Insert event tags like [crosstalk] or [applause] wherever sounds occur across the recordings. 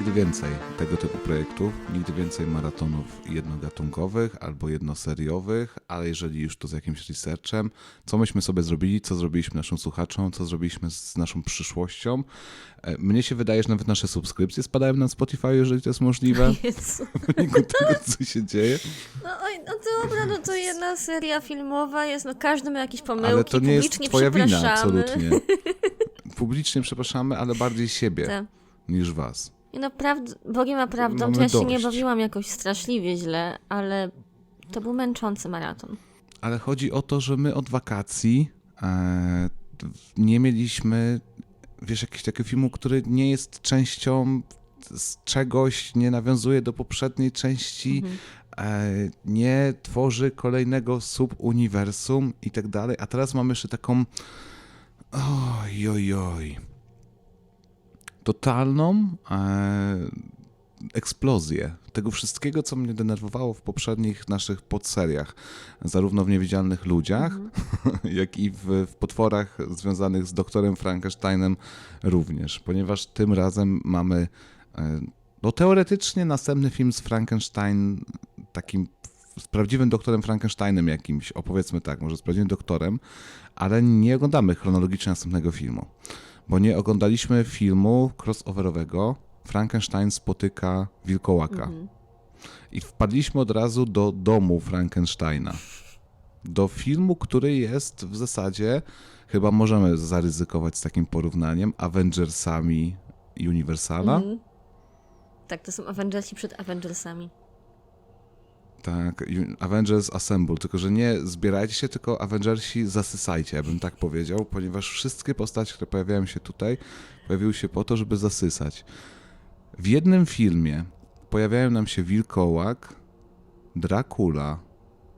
Nigdy więcej tego typu projektów, nigdy więcej maratonów jednogatunkowych albo jednoseriowych, ale jeżeli już to z jakimś researchem, co myśmy sobie zrobili, co zrobiliśmy naszym słuchaczom, co zrobiliśmy z naszą przyszłością. E, Mnie się wydaje, że nawet nasze subskrypcje spadają na Spotify, jeżeli to jest możliwe, [laughs] Jezu. w wyniku tego, co się dzieje. No, oj, no dobra, no to jedna seria filmowa jest, no każdy ma jakieś pomyłki, Ale to nie jest twoja wina, absolutnie. [laughs] Publicznie przepraszamy, ale bardziej siebie Tak. niż was. I naprawdę, Bogiem a prawdą, Mamy to ja się nie bawiłam jakoś straszliwie źle, ale to był męczący maraton. Ale chodzi o to, że my od wakacji e, nie mieliśmy, wiesz, jakiegoś takiego filmu, który nie jest częścią z czegoś, nie nawiązuje do poprzedniej części, e, nie tworzy kolejnego subuniwersum i tak dalej. A teraz mamy jeszcze taką oj, oj, oj, totalną e, eksplozję tego wszystkiego, co mnie denerwowało w poprzednich naszych podseriach, zarówno w Niewidzialnych Ludziach, [laughs] jak i w, w potworach związanych z doktorem Frankensteinem również, ponieważ tym razem mamy e, no teoretycznie następny film z Frankenstein, takim z prawdziwym doktorem Frankensteinem jakimś, opowiedzmy tak, może z prawdziwym doktorem, ale nie oglądamy chronologicznie następnego filmu, bo nie oglądaliśmy filmu crossoverowego Frankenstein spotyka wilkołaka. I wpadliśmy od razu do domu Frankensteina. Do filmu, który jest w zasadzie, chyba możemy zaryzykować z takim porównaniem, Avengersami Universala. Mhm. Tak, to są Avengersi przed Avengersami. Tak, Avengers Assemble, tylko że nie zbierajcie się, tylko Avengersi zasysajcie, ja bym tak powiedział, ponieważ wszystkie postacie, które pojawiają się tutaj, pojawiły się po to, żeby zasysać. W jednym filmie pojawiają nam się Wilkołak, Dracula,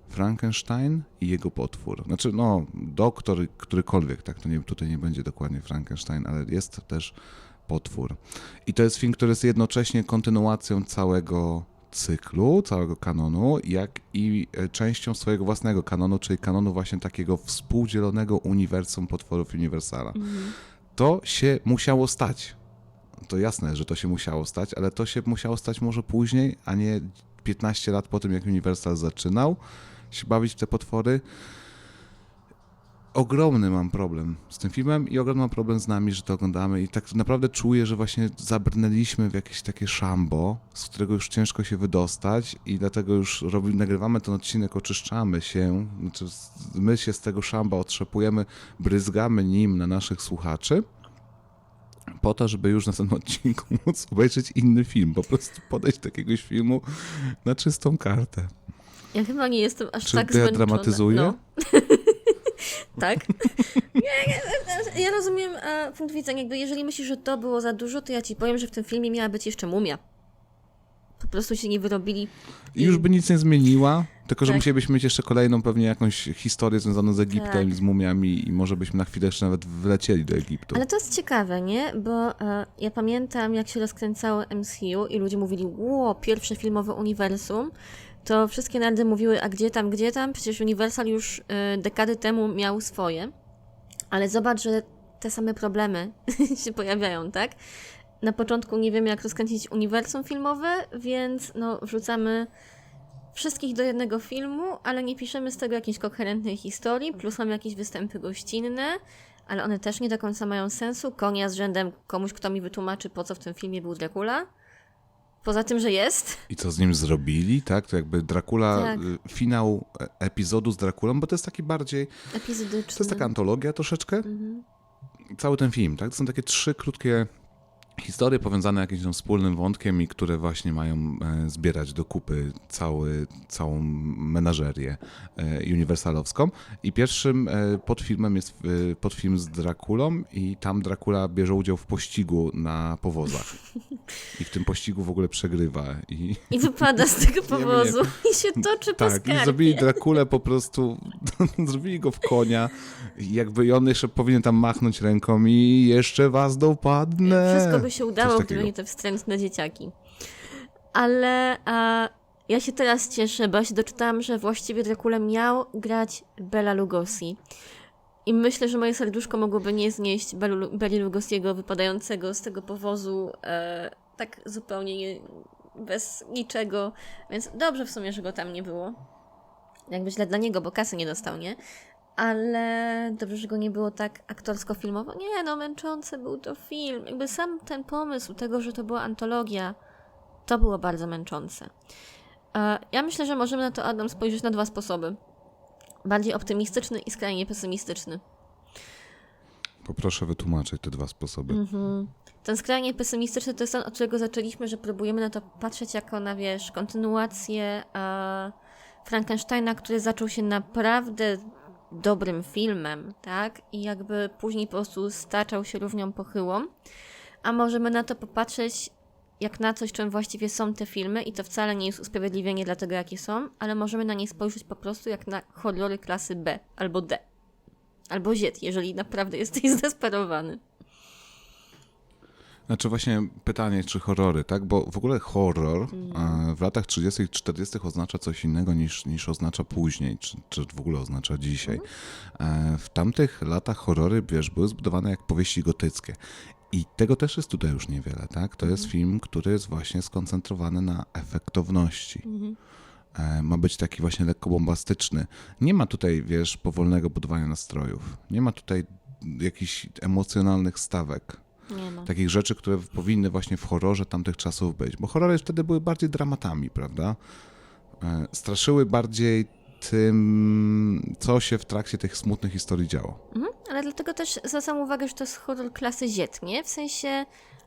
Frankenstein i jego potwór. Znaczy, no, doktor, którykolwiek, tak, to nie, tutaj nie będzie dokładnie Frankenstein, ale jest też potwór. I to jest film, który jest jednocześnie kontynuacją całego cyklu, całego kanonu, jak i e, częścią swojego własnego kanonu, czyli kanonu właśnie takiego współdzielonego uniwersum potworów Universala. To się musiało stać. To jasne, że to się musiało stać, ale to się musiało stać może później, a nie 15 lat po tym, jak Universal zaczynał się bawić w te potwory. Ogromny mam problem z tym filmem i ogromny mam problem z nami, że to oglądamy i tak naprawdę czuję, że właśnie zabrnęliśmy w jakieś takie szambo, z którego już ciężko się wydostać i dlatego już robi, nagrywamy ten odcinek, oczyszczamy się, znaczy my się z tego szamba otrzepujemy, bryzgamy nim na naszych słuchaczy po to, żeby już na tym odcinku [laughs] móc obejrzeć inny film, po prostu podejść do jakiegoś filmu na czystą kartę. Ja chyba nie jestem aż Czy tak ja zmęczona. dramatyzuję? No. [laughs] tak. [laughs] Ja, ja, ja rozumiem e, punkt widzenia, jakby jeżeli myślisz, że to było za dużo, to ja ci powiem, że w tym filmie miała być jeszcze mumia. Po prostu się nie wyrobili. I już by nic nie zmieniła, tylko że Tak. musielibyśmy mieć jeszcze kolejną pewnie jakąś historię związaną z Egiptem, Tak. z mumiami i może byśmy na chwilę jeszcze nawet wlecieli do Egiptu. Ale to jest ciekawe, nie? Bo e, ja pamiętam, jak się rozkręcało MCU i ludzie mówili, ło, pierwsze filmowe uniwersum, to wszystkie narody mówiły, a gdzie tam, gdzie tam? Przecież Universal już e, dekady temu miał swoje. Ale zobacz, że te same problemy [laughs] się pojawiają, tak? Na początku nie wiemy, jak rozkręcić uniwersum filmowe, więc no, wrzucamy wszystkich do jednego filmu, ale nie piszemy z tego jakiejś koherentnej historii, plus mamy jakieś występy gościnne, ale one też nie do końca mają sensu. Konia z rzędem komuś, kto mi wytłumaczy, po co w tym filmie był Dracula. Poza tym, że jest. I co z nim zrobili, tak? To jakby Dracula, Tak. y, finał e- epizodu z Draculą, bo to jest taki bardziej, Epizodyczny. to jest taka antologia troszeczkę. Mhm. Cały ten film, tak? To są takie trzy krótkie historie powiązane jakimś tam wspólnym wątkiem i które właśnie mają e, zbierać do kupy cały, całą menażerię e, uniwersalowską. I pierwszym e, podfilmem jest podfilm z Drakulą i tam Dracula bierze udział w pościgu na powozach. I w tym pościgu w ogóle przegrywa. I, I wypada z tego [laughs] Nie, nie. powozu i się toczy po tak, i skarbie. zrobili Drakulę po prostu, [laughs] zrobili go w konia. I jakby on jeszcze powinien tam machnąć ręką i jeszcze was dopadnę. Wszystko by się udało, gdyby nie te wstrętne dzieciaki. Ale a, ja się teraz cieszę, bo ja się doczytałam, że właściwie Dracula miał grać Bela Lugosi. I myślę, że moje serduszko mogłoby nie znieść Belu- Beli Lugosiego wypadającego z tego powozu e, tak zupełnie nie, bez niczego, więc dobrze w sumie, że go tam nie było. Jakby źle dla niego, bo kasy nie dostał, nie? Ale dobrze, że go nie było tak aktorsko-filmowo. Nie, no męczący był to film. Jakby sam ten pomysł tego, że to była antologia, to było bardzo męczące. E, Ja myślę, że możemy na to, Adam, spojrzeć na dwa sposoby. Bardziej optymistyczny i skrajnie pesymistyczny. Poproszę wytłumaczyć te dwa sposoby. Mhm. Ten skrajnie pesymistyczny to jest ten, od którego zaczęliśmy, że próbujemy na to patrzeć jako na, wiesz, kontynuację e, Frankensteina, który zaczął się naprawdę dobrym filmem, tak? I jakby później po prostu staczał się równią pochyłą. A możemy na to popatrzeć jak na coś, czym właściwie są te filmy i to wcale nie jest usprawiedliwienie dla tego, jakie są, ale możemy na nie spojrzeć po prostu jak na horrory klasy B albo D. Albo Z, jeżeli naprawdę jesteś [laughs] zdesperowany. Znaczy właśnie pytanie, czy horrory, tak? Bo w ogóle horror e, w latach 30 i 40 oznacza coś innego niż, niż oznacza później, czy, czy w ogóle oznacza dzisiaj. E, w tamtych latach horrory, wiesz, były zbudowane jak powieści gotyckie. I tego też jest tutaj już niewiele, tak? To jest film, który jest właśnie skoncentrowany na efektowności. E, ma być taki właśnie lekko bombastyczny. Nie ma tutaj, wiesz, powolnego budowania nastrojów. Nie ma tutaj jakichś emocjonalnych stawek Ma. takich rzeczy, które powinny właśnie w horrorze tamtych czasów być. Bo horrory wtedy były bardziej dramatami, prawda? E, Straszyły bardziej tym, co się w trakcie tych smutnych historii działo. Mhm, ale dlatego też zwracam uwagę, że to jest horror klasy Z, nie? W sensie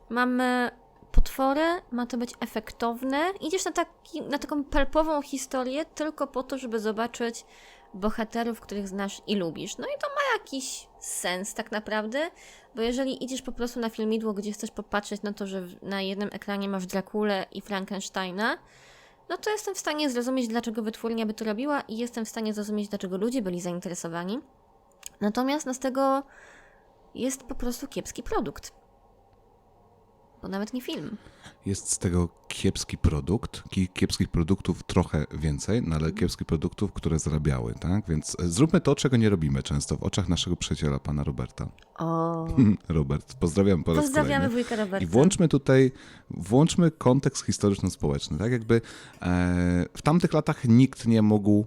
mamy potwory, ma to być efektowne. Idziesz na, taki, na taką palpową historię tylko po to, żeby zobaczyć bohaterów, których znasz i lubisz. No i to ma jakiś sens tak naprawdę, bo jeżeli idziesz po prostu na filmidło, gdzie chcesz popatrzeć na to, że na jednym ekranie masz Drakulę i Frankensteina, no to jestem w stanie zrozumieć, dlaczego wytwórnia by to robiła i jestem w stanie zrozumieć, dlaczego ludzie byli zainteresowani. Natomiast no z tego jest po prostu kiepski produkt. Bo nawet nie film. Jest z tego kiepski produkt, ki- kiepskich produktów trochę więcej, no ale kiepskich produktów, które zarabiały, tak? Więc e, zróbmy to, czego nie robimy często w oczach naszego przyjaciela, pana Roberta. O, [laughs] Robert, pozdrawiam po raz pozdrawiamy kolejny. wujka Roberta. I włączmy tutaj, włączmy kontekst historyczno-społeczny, tak jakby e, w tamtych latach nikt nie mógł,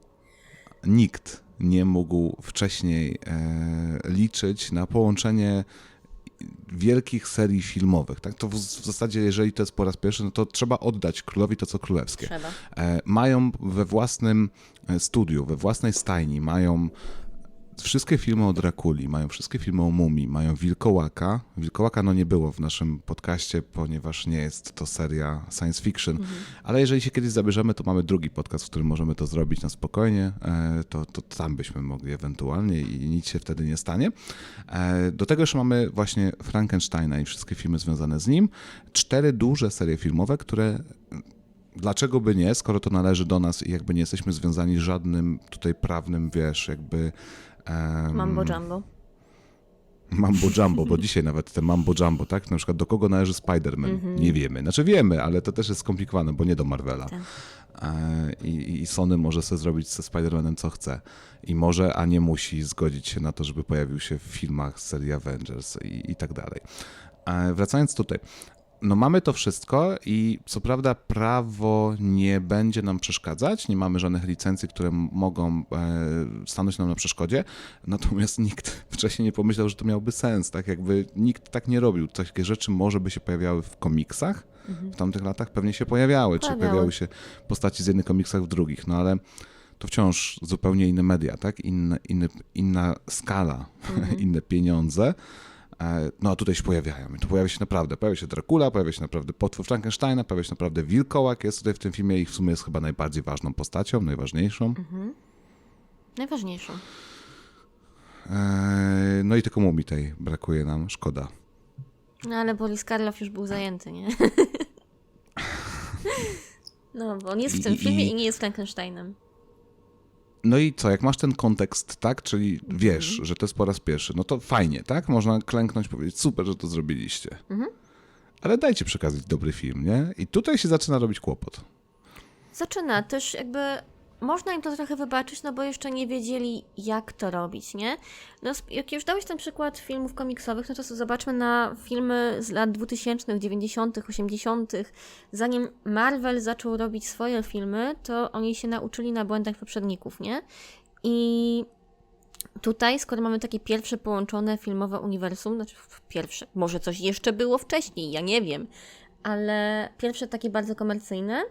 nikt nie mógł wcześniej e, liczyć na połączenie wielkich serii filmowych, tak? To w, w zasadzie, jeżeli to jest po raz pierwszy, no to trzeba oddać królowi to, co królewskie. Trzeba. E, mają we własnym e, studiu, we własnej stajni, mają wszystkie filmy o Drakuli, mają wszystkie filmy o Mumii, mają Wilkołaka. Wilkołaka no nie było w naszym podcaście, ponieważ nie jest to seria science fiction, ale jeżeli się kiedyś zabierzemy, to mamy drugi podcast, w którym możemy to zrobić na spokojnie, e, to, to tam byśmy mogli ewentualnie i nic się wtedy nie stanie. E, Do tego jeszcze mamy właśnie Frankensteina i wszystkie filmy związane z nim. Cztery duże serie filmowe, które dlaczego by nie, skoro to należy do nas i jakby nie jesteśmy związani żadnym tutaj prawnym, wiesz, jakby... Mambo Jumbo. Mambo Jumbo, bo dzisiaj nawet te Mambo Jumbo, tak? Na przykład do kogo należy Spider-Man? Mhm. Nie wiemy. Znaczy wiemy, ale to też jest skomplikowane, bo nie do Marvela. Tak. E, I, I Sony może sobie zrobić ze Spider-Manem co chce. I może, a nie musi zgodzić się na to, żeby pojawił się w filmach z serii Avengers i, i tak dalej. E, Wracając tutaj. No mamy to wszystko i co prawda prawo nie będzie nam przeszkadzać, nie mamy żadnych licencji, które mogą e, stanąć nam na przeszkodzie, natomiast nikt [laughs] wcześniej nie pomyślał, że to miałby sens, tak jakby nikt tak nie robił. Takie rzeczy może by się pojawiały w komiksach w tamtych latach, pewnie się pojawiały, czy Pojawiały. pojawiały się postaci z jednych komiksach w drugich, no ale to wciąż zupełnie inne media, tak? Inny, inna skala, [laughs] inne pieniądze. E, No a tutaj się pojawiają. I tu pojawia się naprawdę, pojawia się Dracula, pojawia się naprawdę potwór Frankensteina, pojawia się naprawdę Wilkołak, jest tutaj w tym filmie i w sumie jest chyba najbardziej ważną postacią, najważniejszą. Najważniejszą. E, No i tylko mumii tej brakuje nam, szkoda. No ale Boris Karloff już był zajęty, nie? [laughs] No, bo on jest w tym i- filmie i- i nie jest Frankensteinem. No i co, jak masz ten kontekst, tak, czyli Mhm. wiesz, że to jest po raz pierwszy, no to fajnie, tak? Można klęknąć, powiedzieć, super, że to zrobiliście. Mhm. Ale dajcie przekazać dobry film, nie? I tutaj się zaczyna robić kłopot. Zaczyna też jakby można im to trochę wybaczyć, no bo jeszcze nie wiedzieli, jak to robić, nie? No, jak już dałeś ten przykład filmów komiksowych, no to zobaczmy na filmy z lat 2000., 90., 80., zanim Marvel zaczął robić swoje filmy, to oni się nauczyli na błędach poprzedników, nie? I tutaj, skoro mamy takie pierwsze połączone filmowe uniwersum, znaczy pierwsze, może coś jeszcze było wcześniej, ja nie wiem, ale pierwsze takie bardzo komercyjne,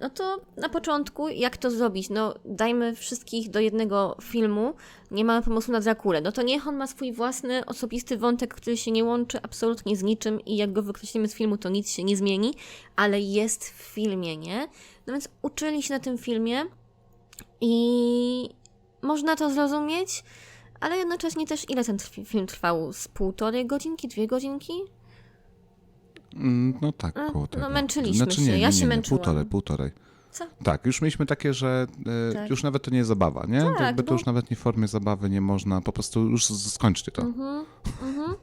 no to na początku, jak to zrobić? No, dajmy wszystkich do jednego filmu, nie mamy pomysłu na Drakulę. No to niech on ma swój własny, osobisty wątek, który się nie łączy absolutnie z niczym i jak go wykreślimy z filmu, to nic się nie zmieni, ale jest w filmie, nie? No więc uczyli się na tym filmie i można to zrozumieć, ale jednocześnie też ile ten film trwał? Z półtorej godzinki, dwie godzinki? Mm, No tak, koło no tego. męczyliśmy znaczy, się, nie, ja nie, się męczyłam. Półtorej, półtorej. Co? Tak, już mieliśmy takie, że e, Tak. już nawet to nie jest zabawa, nie? Tak, Jakby to bo- już nawet nie w formie zabawy nie można, po prostu już z- skończcie to. Mhm, mhm.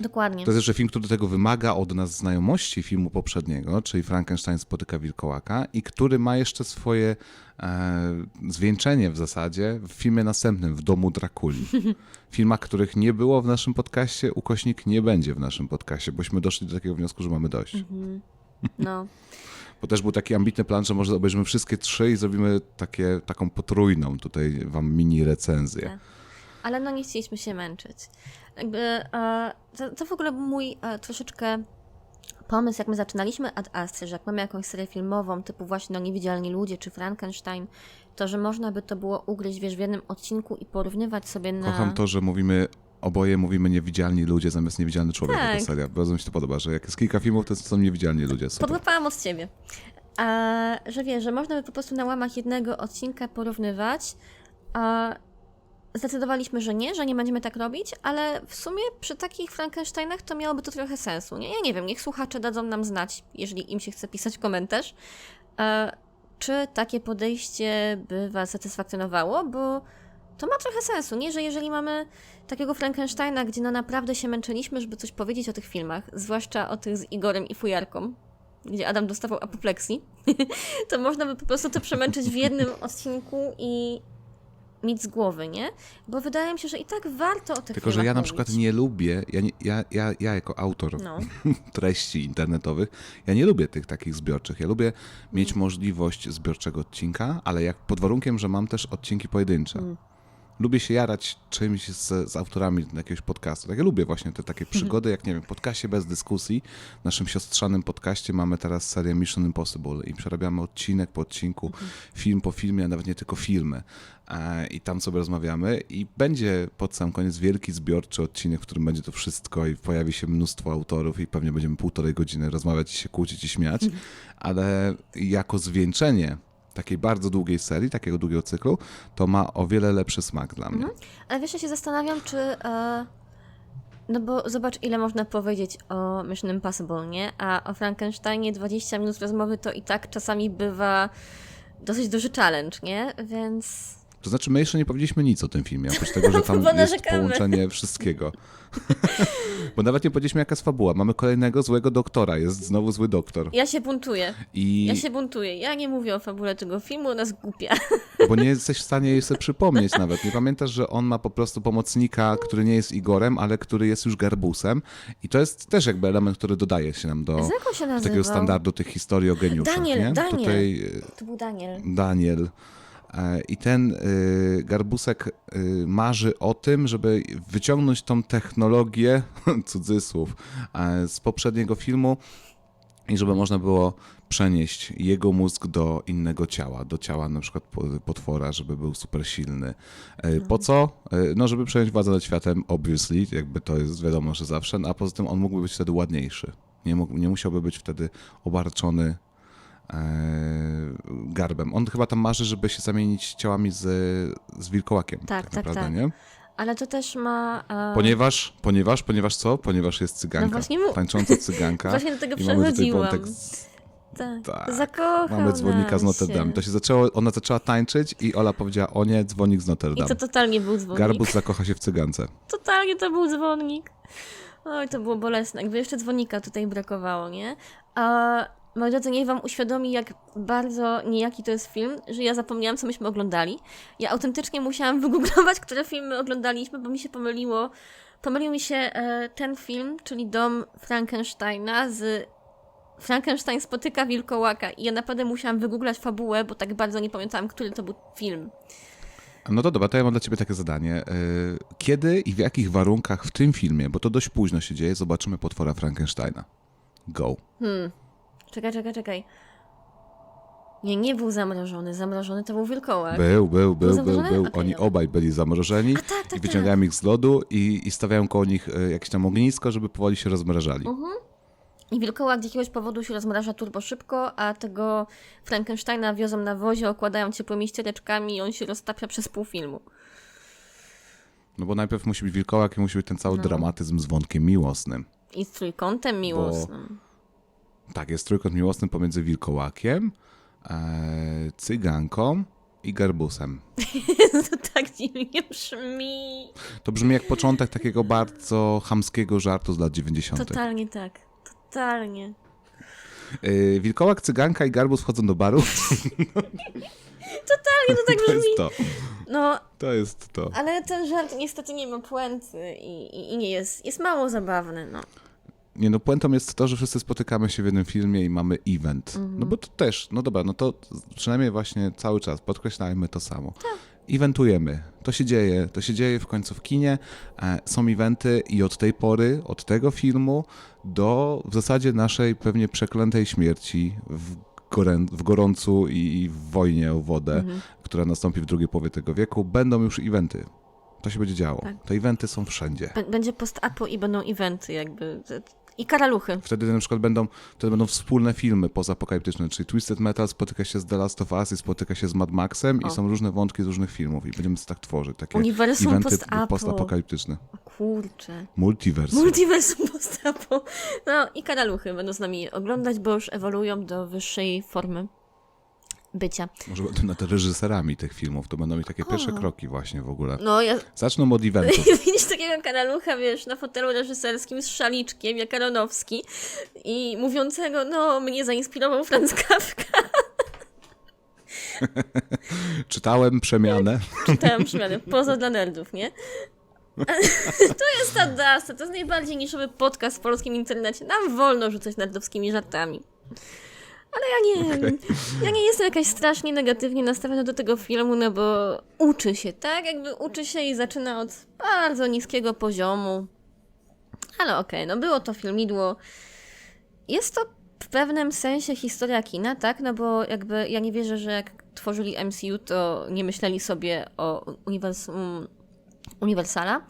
Dokładnie. To jest jeszcze film, który do tego wymaga od nas znajomości filmu poprzedniego, czyli Frankenstein spotyka wilkołaka i który ma jeszcze swoje e, zwieńczenie w zasadzie w filmie następnym, w Domu Drakuli. [laughs] Filmach, których nie było w naszym podcaście, ukośnik nie będzie w naszym podcaście, bośmy doszli do takiego wniosku, że mamy dość. No. [laughs] Bo też był taki ambitny plan, że może obejrzymy wszystkie trzy i zrobimy takie, taką potrójną tutaj wam mini recenzję. Tak. Ale no nie chcieliśmy się męczyć. Jakby, e, to, to w ogóle był mój e, troszeczkę pomysł, jak my zaczynaliśmy Ad Astra, że jak mamy jakąś serię filmową, typu właśnie no, Niewidzialni Ludzie czy Frankenstein, to że można by to było ugryźć, wiesz, w jednym odcinku i porównywać sobie na... Kocham to, że mówimy, oboje mówimy niewidzialni ludzie zamiast niewidzialny człowiek. Tak. Tak. seria. Bardzo mi się to podoba, że jak jest kilka filmów, to są niewidzialni ludzie. Super. Podłapałam od ciebie. A, że wiesz, że można by po prostu na łamach jednego odcinka porównywać. A zdecydowaliśmy, że nie, że nie będziemy tak robić, ale w sumie przy takich Frankensteinach to miałoby to trochę sensu. Nie? Ja nie wiem, niech słuchacze dadzą nam znać, jeżeli im się chce pisać komentarz, e, czy takie podejście by Was satysfakcjonowało, bo to ma trochę sensu, nie? Że jeżeli mamy takiego Frankensteina, gdzie no naprawdę się męczyliśmy, żeby coś powiedzieć o tych filmach, zwłaszcza o tych z Igorem i Fujarką, gdzie Adam dostawał apopleksji, [laughs] to można by po prostu to przemęczyć w jednym odcinku i mieć z głowy, nie? Bo wydaje mi się, że i tak warto o tych Tylko, że ja na mówić. przykład nie lubię, ja, nie, ja, ja, ja jako autor No, [laughs] treści internetowych, ja nie lubię tych takich zbiorczych. Ja lubię Mm. mieć możliwość zbiorczego odcinka, ale jak pod warunkiem, że mam też odcinki pojedyncze. Mm. Lubię się jarać czymś z, z autorami jakiegoś podcastu. Tak, ja lubię właśnie te takie przygody, jak nie wiem, podcaście bez dyskusji. W naszym siostrzanym podcaście mamy teraz serię Mission Impossible i przerabiamy odcinek po odcinku, Mhm. film po filmie, a nawet nie tylko filmy. E, I tam sobie rozmawiamy i będzie pod sam koniec wielki zbiorczy odcinek, w którym będzie to wszystko i pojawi się mnóstwo autorów i pewnie będziemy półtorej godziny rozmawiać i się kłócić i śmiać, ale jako zwieńczenie takiej bardzo długiej serii, takiego długiego cyklu, to ma o wiele lepszy smak dla mnie. ale wiesz, ja się zastanawiam, czy... E... No bo zobacz, ile można powiedzieć o Mission Impossible, nie? A o Frankensteinie 20 minut rozmowy to i tak czasami bywa dosyć duży challenge, nie? Więc... To znaczy, my jeszcze nie powiedzieliśmy nic o tym filmie, oprócz tego, że [laughs] tam jest połączenie wszystkiego. [laughs] Bo nawet nie powiedzieliśmy, jaka jest fabuła. Mamy kolejnego złego doktora, jest znowu zły doktor. Ja się buntuję. I Ja się buntuję. Ja nie mówię o fabule tego filmu, ona jest głupia. [laughs] bo nie jesteś w stanie jej sobie przypomnieć nawet. Nie pamiętasz, że on ma po prostu pomocnika, który nie jest Igorem, ale który jest już Garbusem. I to jest też jakby element, który dodaje się nam do, się do takiego standardu tych historii o geniuszach. Daniel, nie? Daniel. Tutaj To był Daniel. Daniel. E, I ten y, garbusek y, marzy o tym, żeby wyciągnąć tą technologię, [laughs] cudzysłów, e, z poprzedniego filmu i żeby można było przenieść jego mózg do innego ciała, do ciała na przykład po- potwora, żeby był super silny. E, Po co? E, No, żeby przejąć władzę nad światem, obviously, jakby to jest wiadomo, że zawsze, no, a poza tym on mógłby być wtedy ładniejszy. Nie, mógł, nie musiałby być wtedy obarczony garbem. On chyba tam marzy, żeby się zamienić ciałami z, z wilkołakiem. Tak, tak, naprawdę, tak. nie? Ale to też ma. E... Ponieważ, ponieważ, ponieważ co? Ponieważ jest cyganka. No właśnie mu- Tańcząca cyganka. [laughs] Właśnie do tego I mamy tutaj przechodziłam. wątek z, Tak. tak. Zakochał Mamy dzwonnika z Notre Dame. To się zaczęło, ona zaczęła tańczyć i Ola powiedziała, o nie, dzwonik z Notre I Dame. to totalnie był dzwonnik. Garbus zakocha się w cygance. Totalnie to był dzwonnik. Oj, to było bolesne. Jakby jeszcze dzwonika tutaj brakowało, nie? A moi drodzy, niech wam uświadomi, jak bardzo niejaki to jest film, że ja zapomniałam, co myśmy oglądali. Ja autentycznie musiałam [laughs] wygooglować, które filmy oglądaliśmy, bo mi się pomyliło. Pomylił mi się e, ten film, czyli Dom Frankensteina z Frankenstein spotyka wilkołaka i ja naprawdę musiałam wygooglać fabułę, bo tak bardzo nie pamiętałam, który to był film. No to dobra, to ja mam dla ciebie takie zadanie. Y, Kiedy i w jakich warunkach w tym filmie, bo to dość późno się dzieje, zobaczymy potwora Frankensteina? Go. Czekaj, czekaj, czekaj. Nie, nie był zamrożony. Zamrożony to był wilkołak. Był, był, był, był, zamrożony? był. Okej, Oni dobra. obaj byli zamrożeni tak, tak, i wyciągają ich z lodu i, i stawiają koło nich y, jakieś tam ognisko, żeby powoli się rozmrażali. Mhm. I wilkołak z jakiegoś powodu się rozmraża turbo szybko, a tego Frankensteina wiozą na wozie, okładają ciepłymi ściereczkami i on się roztapia przez pół filmu. No bo najpierw musi być wilkołak i musi być ten cały No. dramatyzm z wątkiem miłosnym. I z trójkątem miłosnym. Tak, jest trójkąt miłosny pomiędzy wilkołakiem, e, cyganką i garbusem. [laughs] to tak dziwnie brzmi. To brzmi jak początek takiego bardzo chamskiego żartu z lat 90. Totalnie tak. Totalnie. Yy, wilkołak, cyganka i garbus wchodzą do baru. [laughs] Totalnie to tak To brzmi. jest to. No, To jest to. ale ten żart niestety nie ma puenty i, i, i nie jest, jest mało zabawny, no. Nie no, puentą jest to, że wszyscy spotykamy się w jednym filmie i mamy event. Mhm. No bo to też, no dobra, no to przynajmniej właśnie cały czas podkreślajmy to samo. Eventujemy. To się dzieje. To się dzieje w końcu w kinie. E, są eventy i od tej pory, od tego filmu do w zasadzie naszej pewnie przeklętej śmierci w, gorę, w gorącu i w wojnie o wodę, Mhm. która nastąpi w drugiej połowie tego wieku, będą już eventy. To się będzie działo. Tak. Te eventy są wszędzie. Bę- Będzie post-apo i będą eventy jakby. I karaluchy. Wtedy na przykład będą, wtedy będą wspólne filmy pozapokaliptyczne, czyli Twisted Metal spotyka się z The Last of Us i spotyka się z Mad Maxem O. i są różne wątki z różnych filmów i będziemy tak tworzyć, takie Uniwersum eventy post-apo. postapokaliptyczne. O kurczę. Multiverse. Multiversum post-apo. No i karaluchy będą z nami oglądać, bo już ewoluują do wyższej formy bycia. Może będą na te reżyserami tych filmów, to będą ich takie pierwsze kroki właśnie w ogóle. No ja... Zaczną od eventów. [laughs] Widzisz takiego karalucha, wiesz, na fotelu reżyserskim z szaliczkiem, jak Aronowski i mówiącego, no, mnie zainspirował Franz Kafka. [laughs] Czytałem przemianę. [laughs] Czytałam przemiany, poza dla nerdów, nie? To jest ta Dasta, to jest najbardziej niszowy podcast w polskim internecie. Nam wolno rzucać nerdowskimi żartami. Ale ja nie, ja nie jestem jakaś strasznie negatywnie nastawiona do tego filmu, no bo uczy się, tak? Jakby uczy się i zaczyna od bardzo niskiego poziomu. Ale okej, no było to filmidło. Jest to w pewnym sensie historia kina, tak? No bo jakby ja nie wierzę, że jak tworzyli MCU, to nie myśleli sobie o uniwersum Uniwersala,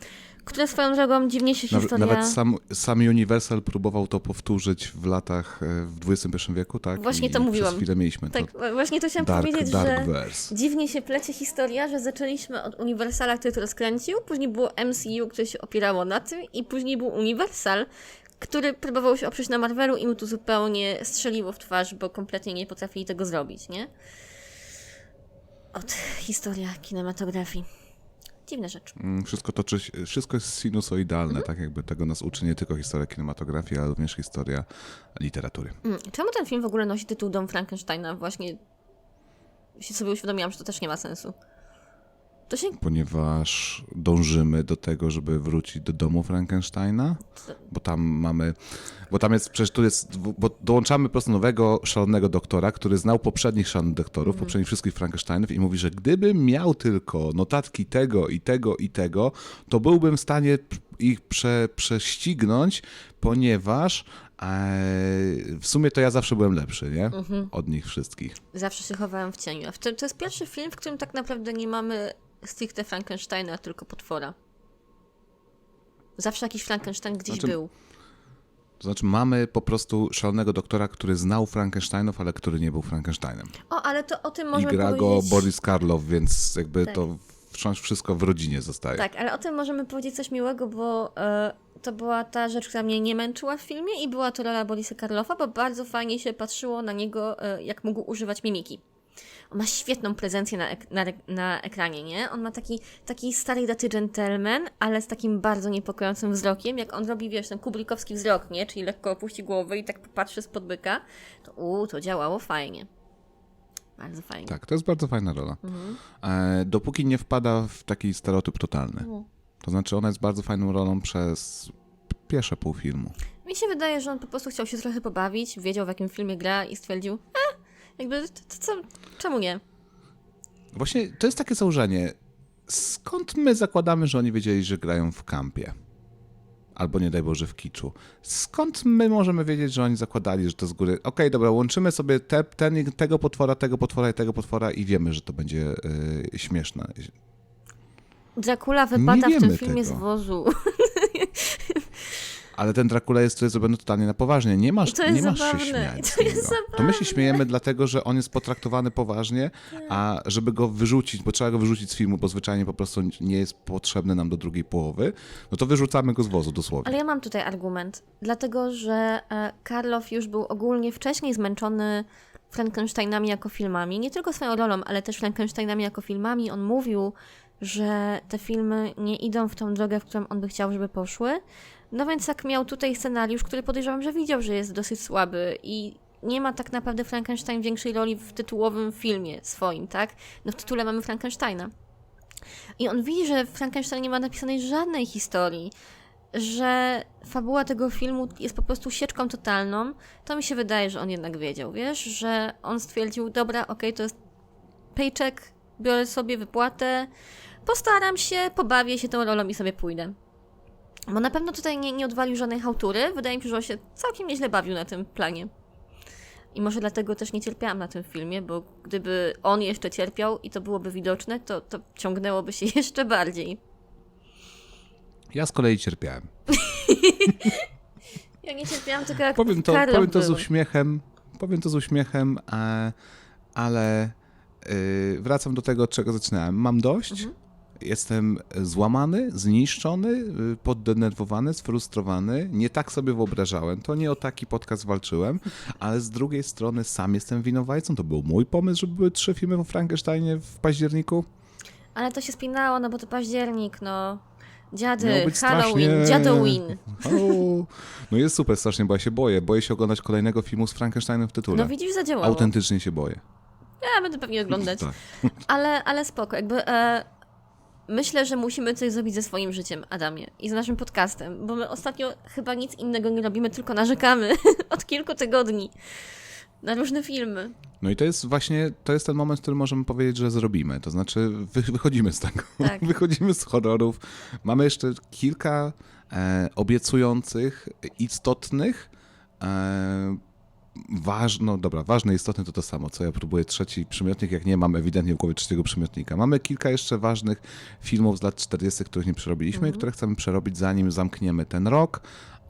które swoją drogą dziwnie się Nawet, historia... nawet sam, sam Universal próbował to powtórzyć w latach, e, w XXI wieku, tak? Właśnie I to mówiłam. Chwilę mieliśmy Tak, to. właśnie to chciałam Dark, powiedzieć, że Darkverse. dziwnie się plecie historia, że zaczęliśmy od Uniwersala, który to rozkręcił, później było MCU, które się opierało na tym i później był Uniwersal, który próbował się oprzeć na Marvelu i mu tu zupełnie strzeliło w twarz, bo kompletnie nie potrafili tego zrobić, nie? Od historia kinematografii. Dziwna rzecz. Mm, Wszystko toczy się, wszystko jest sinusoidalne, Mhm. tak jakby tego nas uczy nie tylko historia kinematografii, ale również historia literatury. Mm, Czemu ten film w ogóle nosi tytuł Dom Frankensteina? Właśnie się sobie uświadomiłam, że to też nie ma sensu. Się... Ponieważ dążymy do tego, żeby wrócić do domu Frankensteina, bo tam mamy, bo tam jest, przecież tu jest, bo dołączamy po prostu nowego szalonego doktora, który znał poprzednich szalonych doktorów, poprzednich wszystkich Frankensteinów i mówi, że gdybym miał tylko notatki tego i tego i tego, to byłbym w stanie ich prze, prześcignąć, ponieważ e, w sumie to ja zawsze byłem lepszy, nie? Od nich wszystkich. Zawsze się chowałam w cieniu. A w to, to jest pierwszy film, w którym tak naprawdę nie mamy stricte Frankensteina, tylko potwora. Zawsze jakiś Frankenstein gdzieś Znaczy, był. To znaczy mamy po prostu szalonego doktora, który znał Frankensteinów, ale który nie był Frankensteinem. O, ale to o tym I możemy gra go powiedzieć... Boris Karloff, więc jakby Tak. to wciąż wszystko w rodzinie zostaje. Tak, ale o tym możemy powiedzieć coś miłego, bo e, to była ta rzecz, która mnie nie męczyła w filmie i była to rola Borisa Karloffa, bo bardzo fajnie się patrzyło na niego, e, jak mógł używać mimiki. On ma świetną prezencję na, ek- na, na ekranie, nie? On ma taki, taki starej daty gentleman, ale z takim bardzo niepokojącym wzrokiem. Jak on robi, wiesz, ten kubrikowski wzrok, nie? Czyli lekko opuści głowę i tak popatrzy spod byka, to uuu, to działało fajnie. Bardzo fajnie. Tak, to jest bardzo fajna rola. E, dopóki nie wpada w taki stereotyp totalny. To znaczy, ona jest bardzo fajną rolą przez pierwsze pół filmu. Mi się wydaje, że on po prostu chciał się trochę pobawić, wiedział w jakim filmie gra i stwierdził, e, jakby, to, to, co, czemu nie? Właśnie to jest takie założenie. Skąd my zakładamy, że oni wiedzieli, że grają w kampie? Albo nie daj Boże w kiczu. Skąd my możemy wiedzieć, że oni zakładali, że to z góry. Okej, dobra, łączymy sobie te, ten, tego potwora, tego potwora i tego potwora i wiemy, że to będzie y, śmieszne. Dracula wypada w tym filmie tego. z wozu. [laughs] Ale ten Dracula jest tutaj zrobiony totalnie na poważnie. Nie masz, nie masz zabawne. się śmiać. To jest niego. To my się śmiejemy dlatego, że on jest potraktowany poważnie, a żeby go wyrzucić, bo trzeba go wyrzucić z filmu, bo zwyczajnie po prostu nie jest potrzebny nam do drugiej połowy, no to wyrzucamy go z wozu dosłownie. Ale ja mam tutaj argument, dlatego że e, Karloff już był ogólnie wcześniej zmęczony Frankensteinami jako filmami. Nie tylko swoją rolą, ale też Frankensteinami jako filmami. On mówił, że te filmy nie idą w tą drogę, w którą on by chciał, żeby poszły. No więc jak miał tutaj scenariusz, który podejrzewam, że widział, że jest dosyć słaby i nie ma tak naprawdę Frankenstein większej roli w tytułowym filmie swoim, tak? No w tytule mamy Frankensteina. I on widzi, że Frankenstein nie ma napisanej żadnej historii, że fabuła tego filmu jest po prostu sieczką totalną, to mi się wydaje, że on jednak wiedział, wiesz, że on stwierdził, dobra, okej, to jest paycheck, biorę sobie wypłatę, postaram się, pobawię się tą rolą i sobie pójdę. Bo na pewno tutaj nie, nie odwalił żadnej hałtury, wydaje mi się, że on się całkiem nieźle bawił na tym planie. I może dlatego też nie cierpiałam na tym filmie, bo gdyby on jeszcze cierpiał i to byłoby widoczne, to, to ciągnęłoby się [laughs] jeszcze bardziej. Ja z kolei cierpiałem. [laughs] Ja nie cierpiałam tylko jak Powiem to, Karloff powiem to z uśmiechem, powiem to z uśmiechem, e, ale y, wracam do tego, od czego zaczynałem. Mam dość. Mhm. Jestem złamany, zniszczony, y, poddenerwowany, sfrustrowany. Nie tak sobie wyobrażałem. To nie o taki podcast walczyłem, ale z drugiej strony sam jestem winowajcą. To był mój pomysł, żeby były trzy filmy o Frankensteinie w październiku. Ale to się spinało, no bo to październik, no. Dziady, Halloween, strasznie. Dziadoween. O, no jest super, strasznie, bo ja się boję. Boję się oglądać kolejnego filmu z Frankensteinem w tytule. No widzisz, zadziałało. Autentycznie się boję. Ja będę pewnie oglądać. Tak. Ale, ale spoko, jakby e, myślę, że musimy coś zrobić ze swoim życiem, Adamie, i z naszym podcastem, bo my ostatnio chyba nic innego nie robimy, tylko narzekamy [laughs] od kilku tygodni na różne filmy. No i to jest właśnie, to jest ten moment, w którym możemy powiedzieć, że zrobimy. To znaczy wy, wychodzimy z tego. [laughs] Tak. Wychodzimy z horrorów. Mamy jeszcze kilka e, obiecujących, istotnych, e, ważne, no dobra, ważne, istotne to to samo, co ja próbuję trzeci przymiotnik, jak nie mam ewidentnie w głowie trzeciego przymiotnika. Mamy kilka jeszcze ważnych filmów z lat 40., których nie przerobiliśmy i które chcemy przerobić zanim zamkniemy ten rok.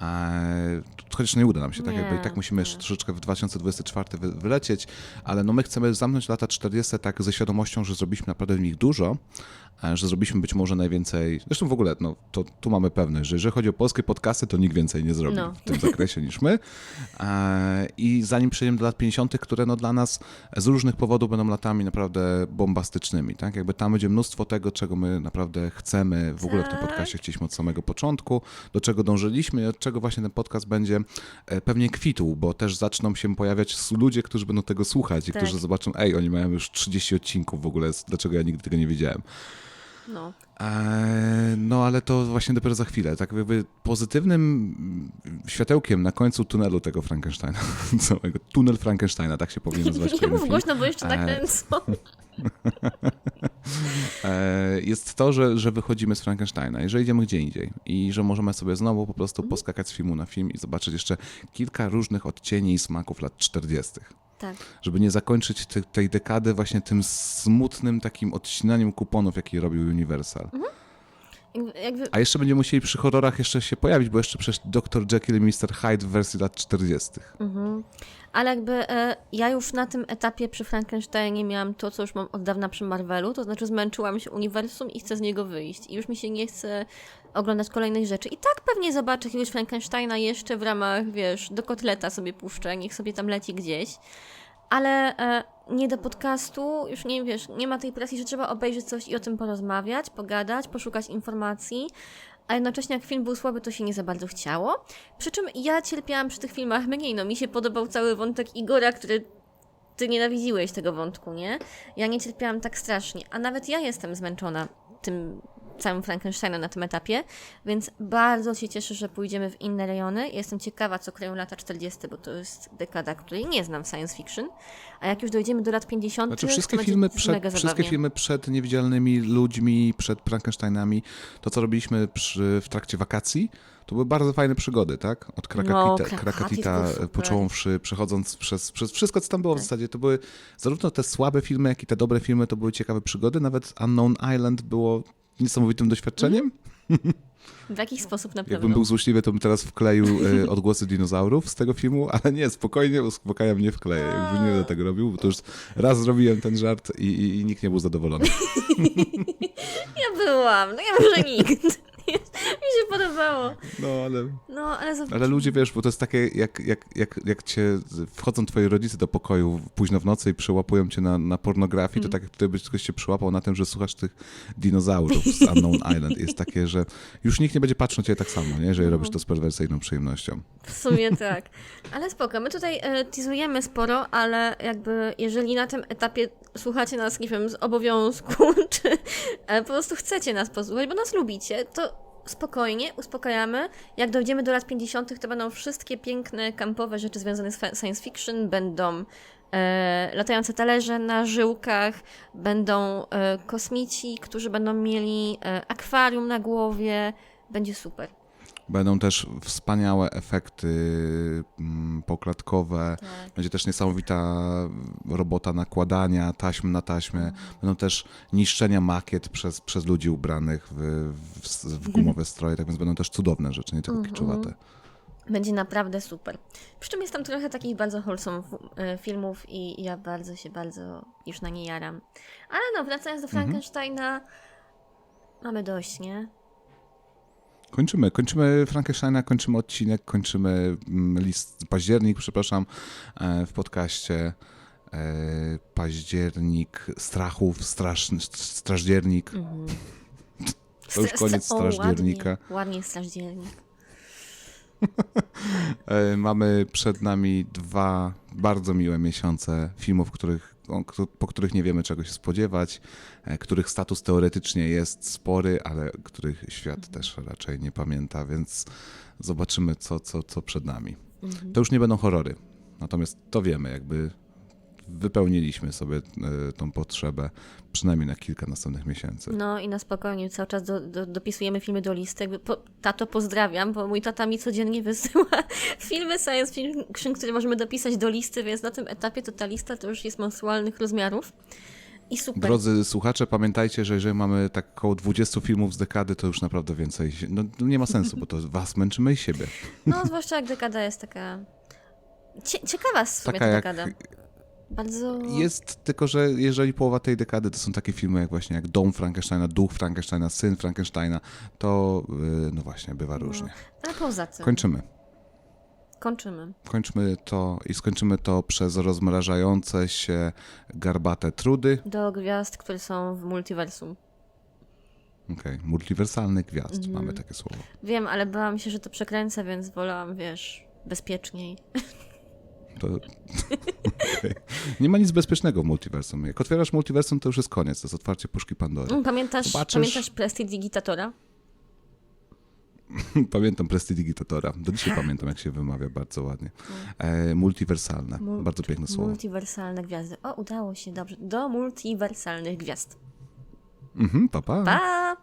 E, chociaż nie uda nam się, tak Nie, jakby i tak musimy jeszcze troszeczkę w 2024 wy, wylecieć, ale no my chcemy zamknąć lata 40 tak ze świadomością, że zrobiliśmy naprawdę w nich dużo, że zrobiliśmy być może najwięcej, zresztą w ogóle, no to tu mamy pewność, że jeżeli chodzi o polskie podcasty, to nikt więcej nie zrobi No. w tym zakresie niż my. E, I zanim przejdziemy do lat 50., które no dla nas z różnych powodów będą latami naprawdę bombastycznymi, tak? Jakby tam będzie mnóstwo tego, czego my naprawdę chcemy, w ogóle w tym Tak. podcaście chcieliśmy od samego początku, do czego dążyliśmy i od czego właśnie ten podcast będzie e, pewnie kwitł, bo też zaczną się pojawiać ludzie, którzy będą tego słuchać i Tak. którzy zobaczą, ej, oni mają już 30 odcinków w ogóle, dlaczego ja nigdy tego nie wiedziałem. No. Eee, no ale to właśnie dopiero za chwilę. Tak jakby pozytywnym światełkiem na końcu tunelu tego Frankensteina, [laughs] całego tunel Frankensteina, tak się powinien nazywać [laughs] Nie mów głośno, bo jeszcze E, nakręcą. eee, [laughs] jest to, że, że wychodzimy z Frankensteina i że idziemy gdzie indziej i że możemy sobie znowu po prostu Mhm. poskakać z filmu na film i zobaczyć jeszcze kilka różnych odcieni i smaków lat 40. Tak. Żeby nie zakończyć te, tej dekady właśnie tym smutnym takim odcinaniem kuponów, jaki robił Universal. Jakby, jakby, A jeszcze będziemy musieli przy horrorach jeszcze się pojawić, bo jeszcze przecież Dr. Jekyll i Mr. Hyde w wersji lat 40. mhm. Ale jakby e, ja już na tym etapie przy Frankensteinie miałam to, co już mam od dawna przy Marvelu, to znaczy zmęczyłam się uniwersum i chcę z niego wyjść. I już mi się nie chce oglądać kolejnych rzeczy. I tak pewnie zobaczę jakiegoś Frankensteina jeszcze w ramach, wiesz, do kotleta sobie puszczę, niech sobie tam leci gdzieś. Ale e, nie do podcastu, już nie wiesz, nie ma tej presji, że trzeba obejrzeć coś i o tym porozmawiać, pogadać, poszukać informacji. A jednocześnie jak film był słaby, to się nie za bardzo chciało. Przy czym ja cierpiałam przy tych filmach mniej. No mi się podobał cały wątek Igora, który ty nienawidziłeś tego wątku, nie? Ja nie cierpiałam tak strasznie. A nawet ja jestem zmęczona tym całym Frankensteinem na tym etapie, więc bardzo się cieszę, że pójdziemy w inne rejony. Jestem ciekawa, co kryją lata 40., bo to jest dekada, której nie znam w science fiction. A jak już dojdziemy do lat 50., Znaczy to wszystkie będzie filmy, mega przed, wszystkie filmy przed niewidzialnymi ludźmi, przed Frankensteinami, to co robiliśmy przy, w trakcie wakacji, to były bardzo fajne przygody, tak? Od No, Krakatita, Krakatis Krakatita począwszy, przechodząc przez, przez wszystko, co tam było w Tak. zasadzie. To były zarówno te słabe filmy, jak i te dobre filmy, to były ciekawe przygody. Nawet Unknown Island było niesamowitym doświadczeniem. W jakiś sposób na pewno. Jakbym był złośliwy, to bym teraz wkleił e, odgłosy dinozaurów z tego filmu, ale nie, spokojnie, uspokajam, nie wkleję. Już nie będę tego robił, bo to już raz zrobiłem ten żart i, i, i nikt nie był zadowolony. [laughs] Ja byłam, no ja może nikt. [laughs] [laughs] Mi się podobało. No, ale, No, ale ale ludzie, wiesz, bo to jest takie, jak, jak, jak, jak cię, wchodzą twoi rodzice do pokoju późno w nocy i przełapują cię na, na pornografii, to tak jak gdybyś ktoś cię przyłapał na tym, że słuchasz tych dinozaurów z Unknown [laughs] Island. Jest takie, że już nikt nie będzie patrzył na ciebie tak samo, nie? jeżeli robisz to z perwersyjną przyjemnością. W sumie tak. Ale spoko, my tutaj e, teasujemy sporo, ale jakby jeżeli na tym etapie słuchacie nas, nie wiem, z obowiązku, [laughs] czy e, po prostu chcecie nas posłuchać, bo nas lubicie, to spokojnie, uspokajamy. Jak dojdziemy do lat 50., to będą wszystkie piękne, kampowe rzeczy związane z science fiction, będą e, latające talerze na żyłkach, będą e, kosmici, którzy będą mieli e, akwarium na głowie, będzie super. Będą też wspaniałe efekty mm, poklatkowe. Tak. Będzie też niesamowita robota nakładania taśm na taśmę. Będą też niszczenia makiet przez, przez ludzi ubranych w, w, w gumowe stroje, tak więc będą też cudowne rzeczy, nie tylko kiczowate. Będzie naprawdę super. Przy czym jest tam trochę takich bardzo wholesome e, filmów i ja bardzo się, bardzo już na nie jaram. Ale no, wracając do Frankensteina, mamy dość, nie? Kończymy, kończymy Frankensteina, kończymy odcinek, kończymy mm, list, październik, przepraszam, e, w podcaście. E, Październik strachów, straszny, strażdziernik. [laughs] To już koniec strażdziernika. Ładnie, ładnie strażdziernik. [laughs] E, Mamy przed nami dwa bardzo miłe miesiące filmów, których, po których nie wiemy czego się spodziewać, e, których status teoretycznie jest spory, ale których świat też raczej nie pamięta, więc zobaczymy, co, co, co przed nami. To już nie będą horrory, natomiast to wiemy, jakby wypełniliśmy sobie e, tą potrzebę przynajmniej na kilka następnych miesięcy. No i na spokojnie cały czas do, do, dopisujemy filmy do listy. Jakby po, tato pozdrawiam, bo mój tata mi codziennie wysyła [laughs] filmy science fiction, które możemy dopisać do listy, więc na tym etapie to ta lista to już jest monstrualnych rozmiarów. I super. Drodzy słuchacze, pamiętajcie, że jeżeli mamy tak około 20 filmów z dekady, to już naprawdę więcej. się- No, nie ma sensu, bo to [laughs] was męczymy i siebie. No, zwłaszcza jak dekada jest taka. Cie- ciekawa w sumie Taka ta jak- dekada. Bardzo. Jest tylko, że jeżeli połowa tej dekady to są takie filmy jak właśnie jak Dom Frankensteina, Duch Frankensteina, Syn Frankensteina, to yy, no właśnie, bywa różnie. A poza tym. Kończymy. Kończymy. Kończmy to i skończymy to przez rozmrażające się garbate trudy. Do gwiazd, które są w multiversum. Okej, multiwersalny gwiazd, mamy takie słowo. Wiem, ale bałam się, że to przekręcę, więc wolałam, wiesz, bezpieczniej. [laughs] To... Okej. Nie ma nic bezpiecznego w multiversum. Jak otwierasz multiversum, to już jest koniec, to jest otwarcie puszki Pandory. Mm, Pamiętasz, Zobaczysz- pamiętasz Prestidigitatora? [laughs] Pamiętam prestidigitatora. Do dzisiaj pamiętam, jak się wymawia bardzo ładnie. E, multiwersalne. Mul- bardzo piękne słowo. Multiwersalne gwiazdy. O, udało się, dobrze. Do multiwersalnych gwiazd. Mhm, pa, pa. Pa!